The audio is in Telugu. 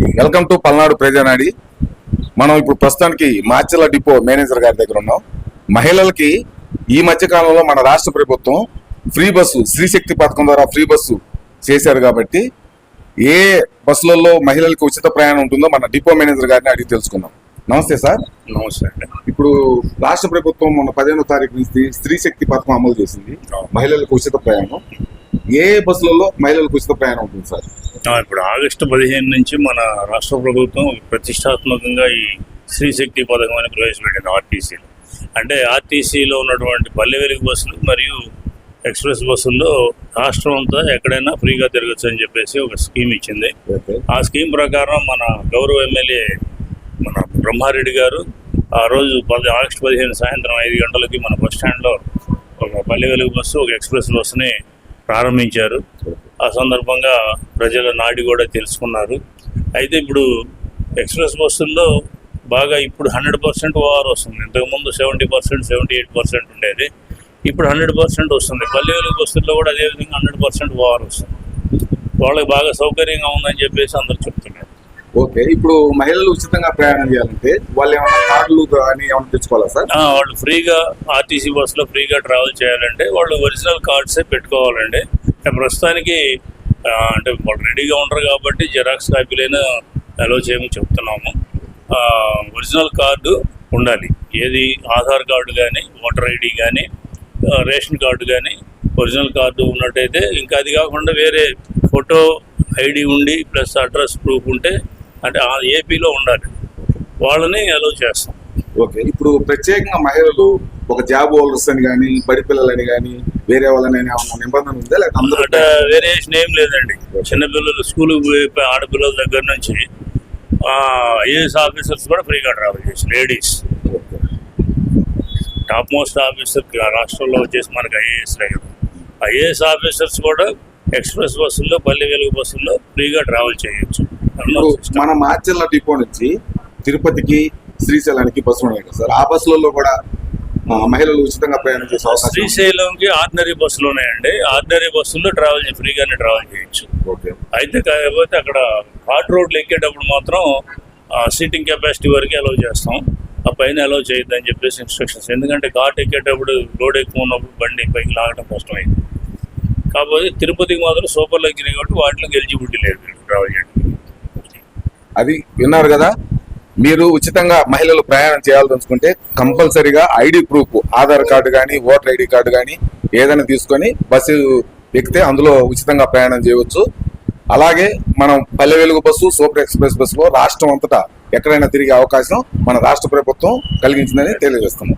వెల్కమ్ టు పల్నాడు ప్రజానాడి మనం ఇప్పుడు ప్రస్తుతానికి మాచర్ల డిపో మేనేజర్ గారి దగ్గర ఉన్నాం. మహిళలకి ఈ మధ్య కాలంలో మన రాష్ట్ర ప్రభుత్వం ఫ్రీ బస్సు శ్రీశక్తి పథకం ద్వారా ఫ్రీ బస్సు చేశారు కాబట్టి ఏ బస్సులలో మహిళలకు ఉచిత ప్రయాణం ఉంటుందో మన డిపో మేనేజర్ గారిని అడిగి తెలుసుకుందాం. నమస్తే సార్. నమస్తే ఇప్పుడు రాష్ట్ర ప్రభుత్వం మొన్న పదిహేనో తారీఖు నుంచి స్త్రీ శక్తి పథకం అమలు చేసింది. మహిళలకు ఉచిత ప్రయాణం. ఏ బస్సులలో మహిళలకు ఉచిత ప్రయాణం ఉంటుంది సార్? ఇప్పుడు ఆగస్టు పదిహేను నుంచి మన రాష్ట్ర ప్రభుత్వం ప్రతిష్టాత్మకంగా ఈ స్త్రీ శక్తి పథకం అని ప్రవేశపెట్టింది ఆర్టీసీలో. అంటే ఆర్టీసీలో ఉన్నటువంటి పల్లె వెలుగు బస్సులు మరియు ఎక్స్ప్రెస్ బస్సుల్లో రాష్ట్రం అంతా ఎక్కడైనా ఫ్రీగా తిరగచ్చు అని చెప్పేసి ఒక స్కీమ్ ఇచ్చింది. ఆ స్కీమ్ ప్రకారం మన గౌరవ ఎమ్మెల్యే మన బ్రహ్మారెడ్డి గారు ఆ రోజు పది ఆగస్టు పదిహేను సాయంత్రం ఐదు గంటలకి మన బస్ స్టాండ్లో ఒక పల్లె వెలుగు బస్సు ఒక ఎక్స్ప్రెస్ బస్సుని ప్రారంభించారు. ఆ సందర్భంగా ప్రజల నాడి కూడా తెలుసుకున్నారు. అయితే ఇప్పుడు ఎక్స్ప్రెస్ బస్సుల్లో బాగా ఇప్పుడు హండ్రెడ్ పర్సెంట్ ఓఆర్ వస్తుంది. ఇంతకుముందు seventy percent seventy eight percent ఉండేది. ఇప్పుడు హండ్రెడ్ పర్సెంట్ వస్తుంది. పల్లె వెలుగు బస్సుల్లో కూడా అదేవిధంగా హండ్రెడ్ పర్సెంట్ ఓఆర్ వస్తుంది. వాళ్ళకి బాగా సౌకర్యంగా ఉందని చెప్పేసి అందరు చెప్తున్నారు. ఓకే ఇప్పుడు మహిళలు ఉచితంగా ప్రయాణం చేయాలంటే వాళ్ళు ఏమైనా కార్డులు కానీ ఏమైనా తెచ్చుకోవాలా సార్? వాళ్ళు ఫ్రీగా ఆర్టీసీ బస్సులో ఫ్రీగా ట్రావెల్ చేయాలంటే వాళ్ళు ఒరిజినల్ కార్డ్సే పెట్టుకోవాలండి. ప్రస్తుతానికి అంటే వాళ్ళు రెడీగా ఉండరు కాబట్టి జెరాక్స్ కాపీలైనా అలో చేయమని చెప్తున్నాము. ఒరిజినల్ కార్డు ఉండాలి. ఏది ఆధార్ కార్డు కానీ ఓటర్ ఐడి కానీ రేషన్ కార్డు కానీ ఒరిజినల్ కార్డు ఉన్నట్టయితే ఇంకా అది కాకుండా వేరే ఫోటో ఐడి ఉండి ప్లస్ అడ్రస్ ప్రూఫ్ ఉంటే అంటే ఆ ఏపీలో ఉండాలి. వాళ్ళని అలో చేస్తాం. ఓకే. ఇప్పుడు ప్రత్యేకంగా మహిళలు ఒక జాబ్ హోల్డర్స్ అని కానీ బడి పిల్లలని కానీ వేరే వాళ్ళని నిబంధన ఉందా? లేకపోతే వేరియేషన్ ఏం లేదండి. చిన్నపిల్లలు స్కూల్కి పోయే ఆడపిల్లల దగ్గర నుంచి ఐఏఎస్ ఆఫీసర్స్ కూడా ఫ్రీగా ట్రావెల్ చేసి లేడీస్. టాప్ మోస్ట్ ఆఫీసర్ రాష్ట్రంలో వచ్చేసి మనకి ఐఏఎస్ కదా. ఐఏఎస్ ఆఫీసర్స్ కూడా ఎక్స్ప్రెస్ బస్సుల్లో పల్లె వెలుగు బస్సుల్లో ఫ్రీగా ట్రావెల్ చేయొచ్చు. మన మార్చర్ల డిపో నుంచి తిరుపతికి శ్రీశైలానికి బస్సులు ఉన్నాయి కదా సార్. ఆ బస్సులలో కూడా మహిళలు ఉచితంగా ప్రయాణం చేసే అవకాశం. శ్రీశైలంకి ఆర్డినరీ బస్సులు ఉన్నాయండి. ఆర్డినరీ బస్సుల్లో ట్రావెల్ ఫ్రీగానే ట్రావెల్ చేయొచ్చు. ఓకే. అయితే కాకపోతే అక్కడ హాట్ రోడ్లు ఎక్కేటప్పుడు మాత్రం సీటింగ్ కెపాసిటీ వరకు అలౌ చేస్తాం. ఆ పైన అలౌ చేయొద్దని చెప్పేసి ఇన్స్ట్రక్షన్స్ ఎందుకంటే ఘాట్ ఎక్కేటప్పుడు లోడ్ ఎక్కువ ఉన్నప్పుడు బండి పైకి లాగడం కష్టమైంది. కాకపోతే తిరుపతికి మాత్రం సూపర్ లగ్జరీ కాబట్టి వాటిలో ఎలిజిబిలిటీ లేదు. ట్రావెల్ చేయడానికి. అది విన్నారు కదా? మీరు ఉచితంగా మహిళలు ప్రయాణం చేయాలనుకుంటే కంపల్సరీగా ఐడి ప్రూఫ్ ఆధార్ కార్డు కానీ ఓటర్ ఐడి కార్డు కానీ ఏదైనా తీసుకొని బస్సు ఎక్కితే అందులో ఉచితంగా ప్రయాణం చేయవచ్చు. అలాగే మనం Palle Velugu bus super express బస్సులో రాష్ట్రం అంతటా ఎక్కడైనా తిరిగే అవకాశం మన రాష్ట్ర ప్రభుత్వం కలిగించిందని తెలియజేస్తున్నాం.